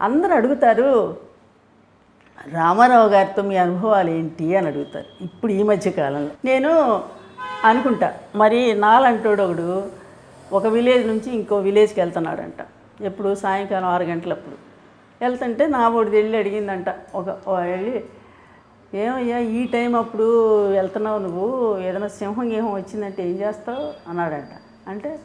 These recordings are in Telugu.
అందరూ అడుగుతారు రామారావు గారితో మీ అనుభవాలు ఏంటి? అని అడుగుతారు. ఇప్పుడు ఈ మధ్య కాలంలో. నేను అనుకుంటా మరి నాలంటోడు ఒకడు ఒక విలేజ్ నుంచి ఇంకో విలేజ్కి వెళ్తున్నాడంట. ఎప్పుడు? సాయంకాలం ఆరు గంటలప్పుడు. వెళ్తుంటే నా ఒకటి వెళ్ళి అడిగిందంట. ఒక వెళ్ళి ఏమయ్యా ఈ టైం అప్పుడు వెళ్తున్నావు నువ్వు? ఏదైనా సింహం గేహం వచ్చిందంటే ఏం చేస్తావు? అన్నాడంట. అంటే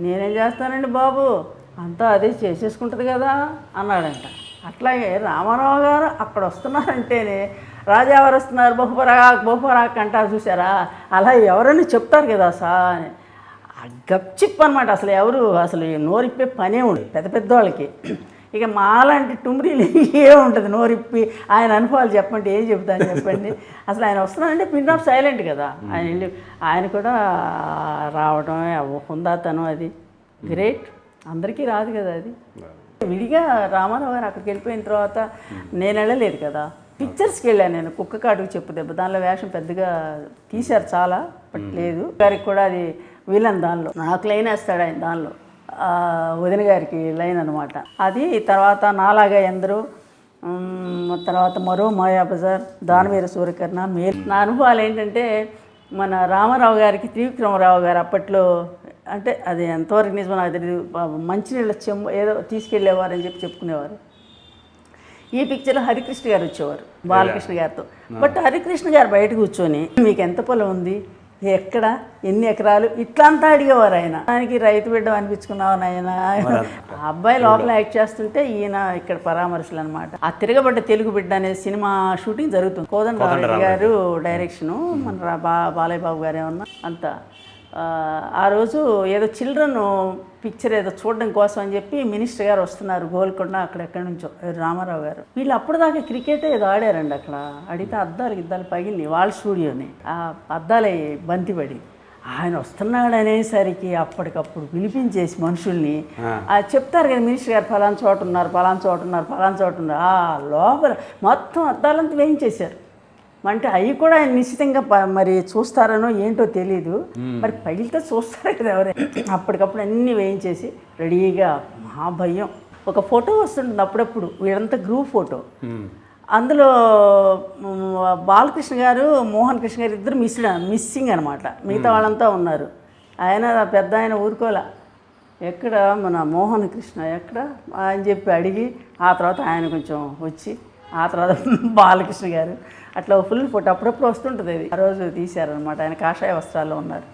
నేనేం చేస్తానండి బాబు? అంతా అదే చేసేసుకుంటుంది కదా అన్నాడంట. అట్లాగే రామారావు గారు అక్కడ వస్తున్నారంటేనే రాజావారు వస్తున్నారు బహుపరాక్ బహుపరాక్ అంటారు చూసారా అలా ఎవరైనా చెప్తారు కదా సా అని. ఆ గప్చిప్ అనమాట అసలు ఎవరు అసలు నోరిప్పే పనే ఉండదు పెద్ద పెద్ద వాళ్ళకి. ఇక మాలాంటి టుమ్రీలు ఏముంటుంది నోరిప్పి. ఆయన అనుభవాలు చెప్పండి ఏం చెప్తాను చెప్పండి. అసలు ఆయన వస్తున్నారంటే పిన్ ఆఫ్ సైలెంట్ కదా. ఆయన వెళ్ళి ఆయన కూడా రావడం హుందాతనం అది. గ్రేట్. అందరికీ రాదు కదా అది. విడిగా రామారావు గారు అక్కడికి వెళ్ళిపోయిన తర్వాత నేను వెళ్ళలేదు కదా. పిక్చర్స్కి వెళ్ళాను నేను. కుక్క కాటుకు చెప్పు దెబ్బ. దానిలో వేషం పెద్దగా తీశారు చాలా బట్ లేదు. గారికి కూడా అది విలన్ దానిలో. నాకు లైన్ వేస్తాడు ఆయన దానిలో. వదిన గారికి లైన్ అనమాట అది తర్వాత నాలాగా ఎందరో తర్వాత మరో మాయా బజార్ దానవీర సూర్యకర్ణ మేల్. నా అనుభవాలు ఏంటంటే మన రామారావు గారికి త్రివిక్రమరావు గారు అప్పట్లో అంటే అది ఎంతవరకు నిజమో నాకు తెలియదు మంచినీళ్ళ చెంబు ఏదో తీసుకెళ్ళేవారని చెప్పి చెప్పుకునేవారు. ఈ పిక్చర్లో హరికృష్ణ గారు వచ్చేవారు బాలకృష్ణ గారితో. బట్ హరికృష్ణ గారు బయట కూర్చొని మీకు ఎంత పొలం ఉంది? ఎక్కడ? ఎన్ని ఎకరాలు? ఇట్లా అంతా అడిగేవారు ఆయన. దానికి రైతు బిడ్డ అనిపించుకున్నావు నాయన? ఆ అబ్బాయి లోపల యాక్ట్ చేస్తుంటే ఈయన ఇక్కడ పరామర్శలు అనమాట ఆ తిరగబడ్డ తెలుగు బిడ్డ అనే సినిమా షూటింగ్ జరుగుతుంది. కోదండ గారు డైరెక్షను మన రా- బా బాలయ్య బాబు గారు ఏమన్నా అంతా ఆ, రోజు ఏదో చిల్డ్రన్ పిక్చర్ ఏదో చూడడం కోసం అని చెప్పి మినిస్టర్ గారు వస్తున్నారు గోల్కొండ అక్కడెక్కడి నుంచో రామారావు గారు. వీళ్ళు అప్పటిదాకా క్రికెట్ ఏదో ఆడారండి అక్కడ. అడిగితే అద్దాలు గిద్దాలు పగిలి వాళ్ళ స్టూడియోని. ఆ అద్దాలే బంతిపడి ఆయన వస్తున్నాడు అనేసరికి అప్పటికప్పుడు పిలిపించేసి మనుషుల్ని. ఆ. చెప్తారు కదా మినిస్టర్ గారు ఫలానా చోట ఉన్నారు ఫలానా చోట ఉన్నారు ఫలానా చోట ఉన్నారు ఆ లోపల మొత్తం అద్దాలంతా వేయించేశారు. అంటే అవి కూడా ఆయన నిశ్చితంగా మరి చూస్తారనో ఏంటో తెలియదు మరి పగిలితే చూస్తారు కదా ఎవరే? అప్పటికప్పుడు అన్నీ వేయించేసి రెడీగా మహా భయం. ఒక ఫోటో వస్తుంటుంది అప్పుడప్పుడు వీళ్ళంతా గ్రూప్ ఫోటో. అందులో మ్, బాలకృష్ణ గారు మోహన్ కృష్ణ గారు ఇద్దరు మిస్ మిస్సింగ్ అనమాట మిగతా వాళ్ళంతా ఉన్నారు. ఆయన పెద్ద ఆయన ఊరుకోలే. ఎక్కడ మన మోహన్ కృష్ణ ఎక్కడ? అని చెప్పి అడిగి ఆ తర్వాత ఆయన కొంచెం వచ్చి ఆ తర్వాత బాలకృష్ణ గారు అట్లా ఫుల్ ఫోటో. అప్పుడప్పుడు వస్తుంటుంది అది. ఆ రోజు తీశారనమాట ఆయన కాషాయ వస్త్రాల్లో ఉన్నారు.